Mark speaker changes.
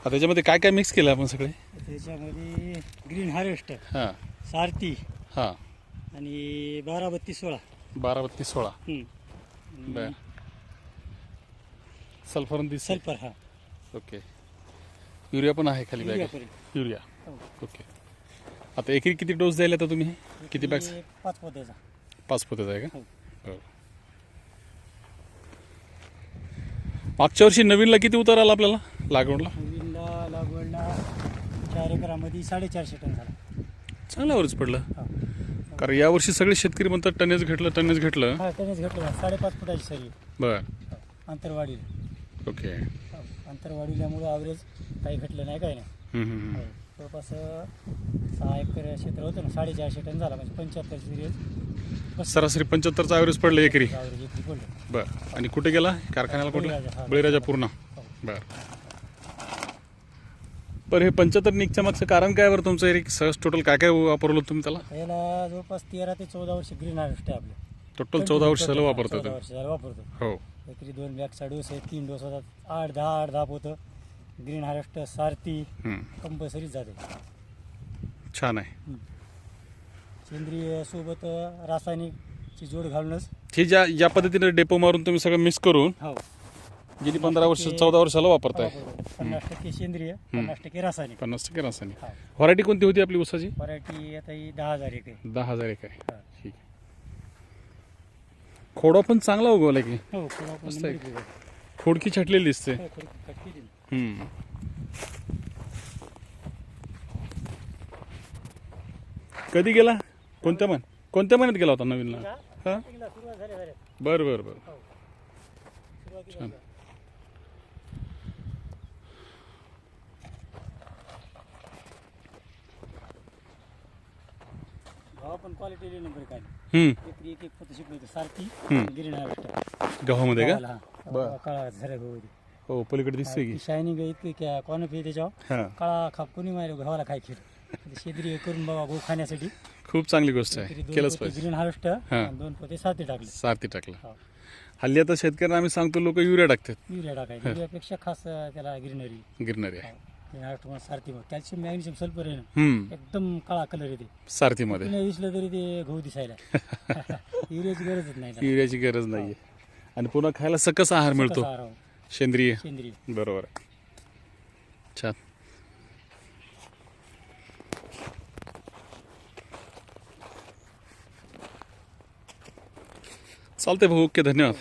Speaker 1: आता त्याच्यामध्ये काय काय मिक्स केलं आपण सगळे?
Speaker 2: त्याच्यामध्ये ग्रीन हार्वेस्टर
Speaker 1: हां.
Speaker 2: सारथी
Speaker 1: हां.
Speaker 2: आणि बारा बत्तीस सोळा.
Speaker 1: बारा बत्तीस सोळा. बर सल्फर दिस
Speaker 2: सल्फर हा.
Speaker 1: ओके युरिया पण आहे खाली बॅग. युरिया. ओके आता एकरी किती डोस द्यायला आता तुम्ही? किती बॅग्स
Speaker 2: हे पाच पोत्याचा.
Speaker 1: पाच पोत्याचा आहे का?
Speaker 2: हो.
Speaker 1: मागच्या वर्षी नवीनला किती उतार आला आपल्याला? लागवडला?
Speaker 2: लागवडला चार एकरामध्ये साडेचारशे टन झाला.
Speaker 1: चांगला वरच पडलं.
Speaker 2: हा.
Speaker 1: कारण यावर्षी सगळे शेतकरी म्हणतात टनेज घेतलं टनेज घेतलं.
Speaker 2: हा त्यानेच घेतलं. साडेपाच फुटाची सरी.
Speaker 1: बर.
Speaker 2: अंतरवाढीला
Speaker 1: ओके.
Speaker 2: हो. अंतरवाढील्यामुळं ॲव्हरेज काही घटलं नाही काही नाही.
Speaker 1: हम्म, हम्म,
Speaker 2: हो.
Speaker 1: हम्म.
Speaker 2: जवळपास सहा एकर क्षेत्र होतं ना साडेचारशे टन झाला म्हणजे पंच्याहत्तर सिरियस
Speaker 1: सरासरी पंच्याहत्तरचा ॲव्हरेज पडलं एकरी.
Speaker 2: ॲव्हरेज एकरी पडलं.
Speaker 1: बर. आणि कुठे गेला? कारखान्याला कुठला
Speaker 2: बळीराजा, हा.
Speaker 1: बळीराजा पूर्ण
Speaker 2: हो.
Speaker 1: बर. बरं हे पंच्याहत्तर निघच्या मागचं कारण काय बरं तुमचं? एक सहज टोटल काय काय वापरलं तुम्ही त्याला?
Speaker 2: याला जवळपास तेरा ते चौदा वर्ष ग्रीन हार्वेस्ट आहे आपलं.
Speaker 1: टोटल चौदा वर्ष झालं वापरतात
Speaker 2: चौदा वर्ष झालं वापरतो
Speaker 1: हो.
Speaker 2: एकरी दोन बॅगचा डोस आहे तीन डोस होतात. आठ दहा आठ दहा पोतं. ग्रीन हार्वेस्ट सारथी
Speaker 1: हम्म.
Speaker 2: कंपल्सरीच जाते.
Speaker 1: छान आहे.
Speaker 2: सेंद्रिय सोबत रासायनिकची जोड घालूनच.
Speaker 1: हे ज्या ज्या पद्धतीने डेपो मारून तुम्ही सगळं मिक्स करून
Speaker 2: हो.
Speaker 1: गेली पंधरा वर्ष चौदा वर्षाला वापरताय.
Speaker 2: वापरतो. पन्नास टक्के सेंद्रिय पन्नास टक्के रासायनिक.
Speaker 1: पन्नास टक्के रासायनिक.
Speaker 2: हा.
Speaker 1: व्हरायटी कोणती होती आपली उसाची
Speaker 2: व्हरायटी आता ही दहा हजार एक आहे.
Speaker 1: दहा हजार एक आहे.
Speaker 2: हा.
Speaker 1: ठीक आहे. खोडा पण चांगला उगवला की?
Speaker 2: हो खोडा पण
Speaker 1: मस्त आहे. खोडकी छटलेली दिसते.
Speaker 2: हो, खोड cut केली ना.
Speaker 1: हम्म. कधी गेला? कोणत्या महिन्यात कोणत्या महिन्यात गेला होता नवीनला हा?
Speaker 2: सुरुवात
Speaker 1: बरं बरं बरं.
Speaker 2: हो. सुरुवातीला पण क्वालिटी नंबर काय
Speaker 1: हम्म.
Speaker 2: एकरी एक
Speaker 1: हम्म.
Speaker 2: ग्रीन हार्वेस्ट
Speaker 1: गव्हामध्ये का?
Speaker 2: हा. काळा झरे भाऊ
Speaker 1: हो पलीकडे दिसते की.
Speaker 2: शायनिंग इतकी क्या त्याच्यावर.
Speaker 1: हा.
Speaker 2: काळा खाप कोणी मारे गव्हाला काय केलं. शेद्री करून बाबा गहू खाण्यासाठी.
Speaker 1: खूप चांगली गोष्ट आहे. केलंच पाहिजे.
Speaker 2: ग्रीन हार्वेस्ट
Speaker 1: हा.
Speaker 2: आणि दोन पोते सारथी टाकले.
Speaker 1: सारथी टाकलं.
Speaker 2: हो.
Speaker 1: हल्ली आता शेतकऱ्यांना आम्ही सांगतो लोक युरिया टाकतात.
Speaker 2: युरिया टाकायची. युरियापेक्षा खास अं, त्याला ग्रीनरी
Speaker 1: गिरणारी आहे.
Speaker 2: म्हणून सारथी मग कॅल्शियम मॅग्नेशियम सल्फर आहे ना
Speaker 1: हम्म.
Speaker 2: एकदम काळा कलर येते
Speaker 1: सारथीमध्ये.
Speaker 2: कुणी दिसलं तरी ते गहू दिसायला. युरियाची गरजच नाही त्याला.
Speaker 1: युरियाची गरज नाहीये. आणि पुन्हा खायला सकस आहार मिळतो.
Speaker 2: कसं आराम.
Speaker 1: सेंद्रिय.
Speaker 2: सेंद्रिय.
Speaker 1: बरोबर आहे. छान. चालते भाऊ ओके धन्यवाद.